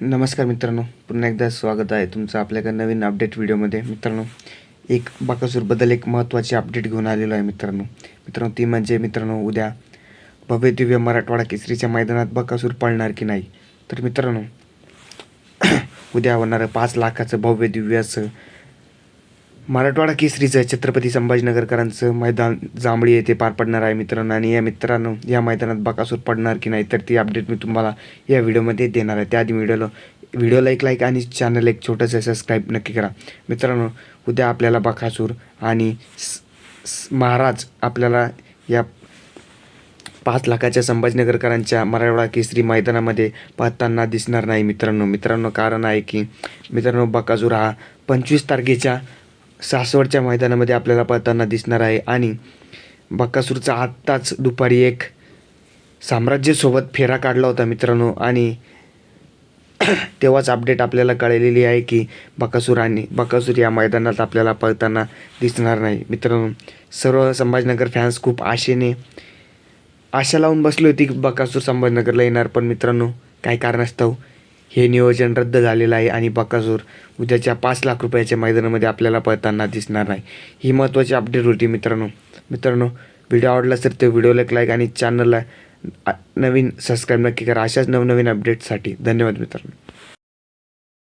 नमस्कार मित्रांनो पुन्हा एकदा स्वागत आहे तुमचं आपल्या एका नवीन अपडेट व्हिडिओमध्ये मित्रांनो एक बाकासूरबद्दल एक महत्त्वाची अपडेट घेऊन आलेलो आहे मित्रांनो. मित्रांनो ती म्हणजे मित्रांनो उद्या भव्य दिव्य मराठवाडा केसरीच्या मैदानात बकासूर पळणार की नाही? तर मित्रांनो उद्या होणारं पाच लाखाचं भव्य दिव्य असं मराठवाडा केसरीचं छत्रपती संभाजीनगरकरांचं मैदान जांभळी येथे पार पडणार आहे मित्रांनो. आणि या मित्रांनो या मैदानात बकासूर पडणार की नाही तर ती अपडेट मी तुम्हाला या व्हिडिओमध्ये देणार आहे. त्याआधी व्हिडिओला व्हिडिओला एक लाईक आणि चॅनल एक छोटंसं सबस्क्राईब नक्की करा. मित्रांनो उद्या आपल्याला बकासूर आणि स- महाराज आपल्याला या पाच लाखाच्या संभाजीनगरकरांच्या मराठवाडा केसरी मैदानामध्ये पाहताना दिसणार नाही मित्रांनो. मित्रांनो कारण आहे की मित्रांनो बकासूर हा पंचवीस तारखेच्या सासवडच्या मैदानामध्ये आपल्याला पळताना दिसणार आहे. आणि बकासूरचा आत्ताच दुपारी एक साम्राज्यसोबत फेरा काढला होता मित्रांनो. आणि तेव्हाच अपडेट आपल्याला कळलेली आहे की बकासूर आणि बकासूर या मैदानात आपल्याला पळताना दिसणार नाही. मित्रांनो सर्व संभाजीनगर फॅन्स खूप आशेने आशा लावून बसली होती की बकासूर संभाजीनगरला येणार. पण मित्रांनो काही कारणास्तव हे नियोजन रद्द झालेलं आहे आणि बकासूर उद्याच्या पाच लाख रुपयाच्या मैदानामध्ये आपल्याला पळताना दिसणार नाही. ही महत्त्वाची अपडेट होती मित्रांनो. मित्रांनो व्हिडिओ आवडला तर तो व्हिडिओला एक लाईक आणि चॅनलला नवीन सबस्क्राईब नक्की करा. अशाच नवनवीन अपडेटसाठी धन्यवाद मित्रांनो.